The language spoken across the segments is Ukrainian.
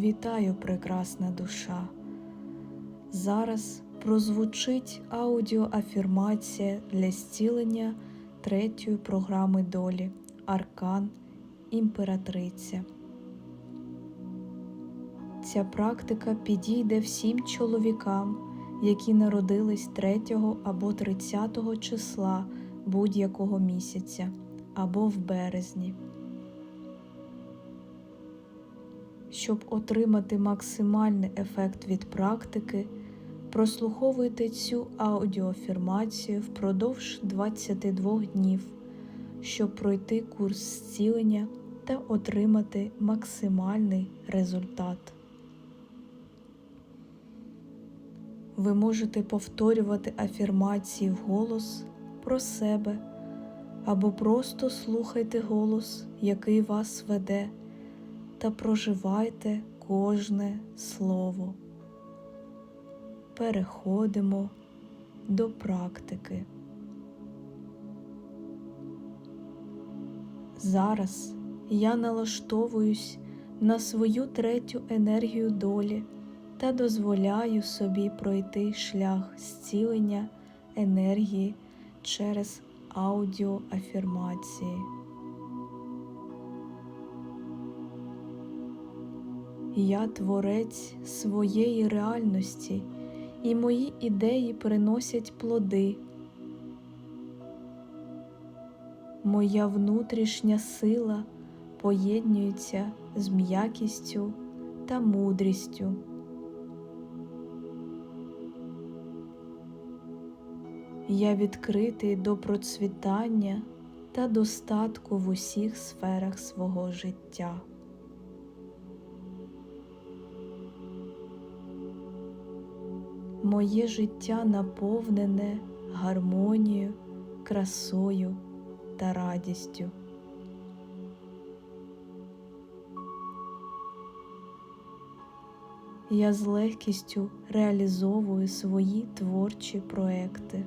Вітаю, прекрасна душа. Зараз прозвучить аудіоафірмація для зцілення третьої програми долі Аркан Імператриця. Ця практика підійде всім чоловікам, які народились 3 або 30 числа будь-якого місяця або в березні. Щоб отримати максимальний ефект від практики, прослуховуйте цю аудіоафірмацію впродовж 22 днів, щоб пройти курс зцілення та отримати максимальний результат. Ви можете повторювати афірмації вголос про себе або просто слухайте голос, який вас веде та проживайте кожне слово. Переходимо до практики. Зараз я налаштовуюсь на свою третю енергію долі та дозволяю собі пройти шлях зцілення енергії через аудіоафірмації. Я творець своєї реальності, і мої ідеї приносять плоди. Моя внутрішня сила поєднується з м'якістю та мудрістю. Я відкритий до процвітання та достатку в усіх сферах свого життя. Моє життя наповнене гармонією, красою та радістю. Я з легкістю реалізовую свої творчі проекти.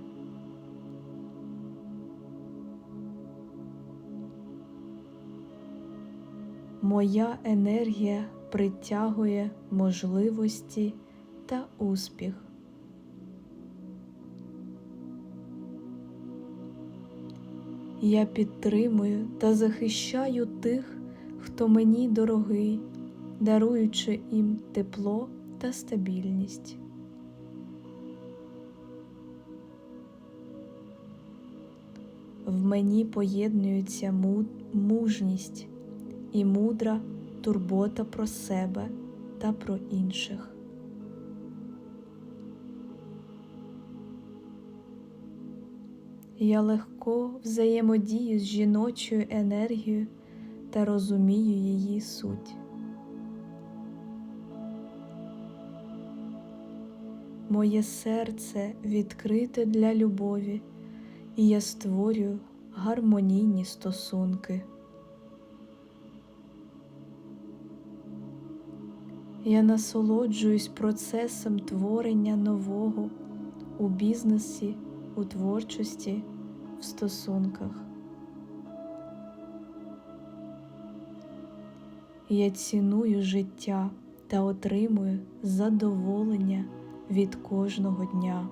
Моя енергія притягує можливості та успіх. Я підтримую та захищаю тих, хто мені дорогий, даруючи їм тепло та стабільність. В мені поєднуються мужність і мудра турбота про себе та про інших. Я легко взаємодію з жіночою енергією та розумію її суть. Моє серце відкрите для любові, і я створюю гармонійні стосунки. Я насолоджуюсь процесом творення нового у бізнесі, у творчості, стосунках. Я ціную життя та отримую задоволення від кожного дня.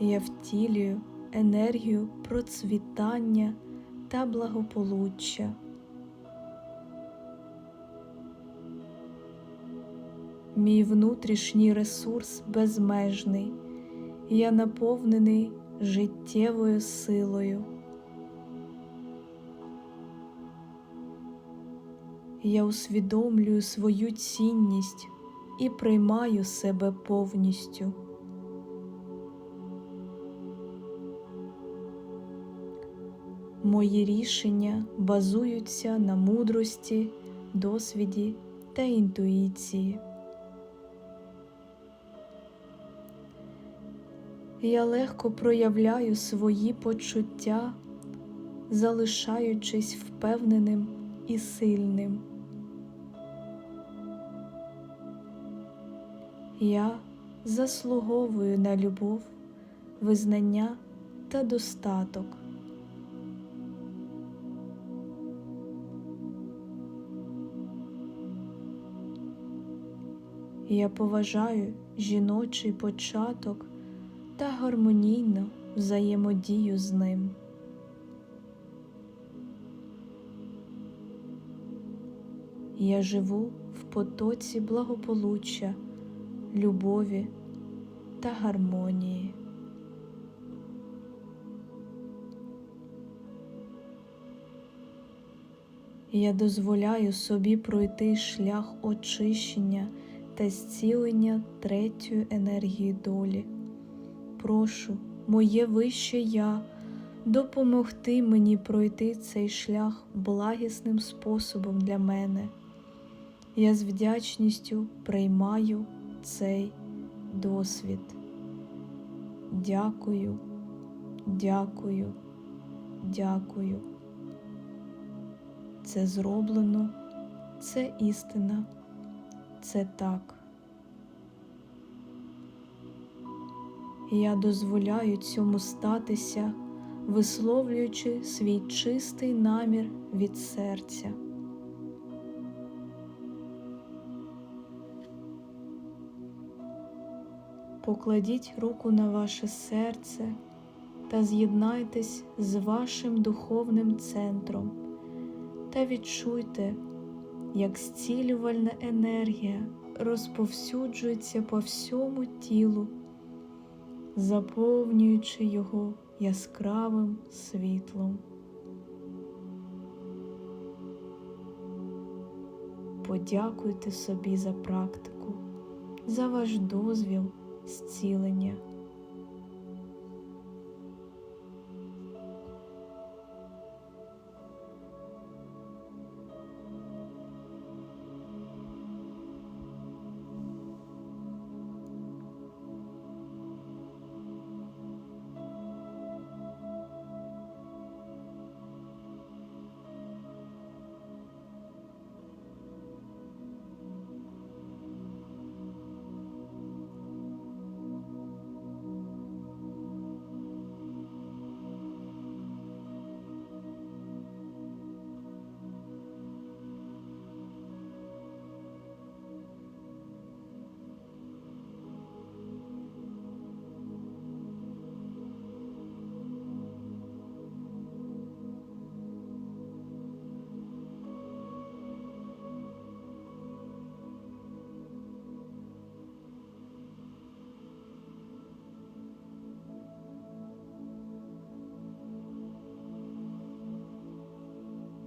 Я втілюю енергію процвітання та благополуччя. Мій внутрішній ресурс безмежний, я наповнений життєвою силою. Я усвідомлюю свою цінність і приймаю себе повністю. Мої рішення базуються на мудрості, досвіді та інтуїції. я легко проявляю свої почуття, залишаючись впевненим і сильним. Я заслуговую на любов, визнання та достаток. Я поважаю жіночий початок та гармонійну взаємодію з ним. Я живу в потоці благополуччя, любові та гармонії. Я дозволяю собі пройти шлях очищення та зцілення третьої енергії долі. Прошу, моє вище я, допомогти мені пройти цей шлях благісним способом для мене. Я з вдячністю приймаю цей досвід. Дякую, дякую, дякую. Це зроблено, це істина, це так. Я дозволяю цьому статися, висловлюючи свій чистий намір від серця. Покладіть руку на ваше серце та з'єднайтесь з вашим духовним центром та відчуйте, як зцілювальна енергія розповсюджується по всьому тілу, заповнюючи його яскравим світлом. Подякуйте собі за практику, за ваш дозвіл зцілення.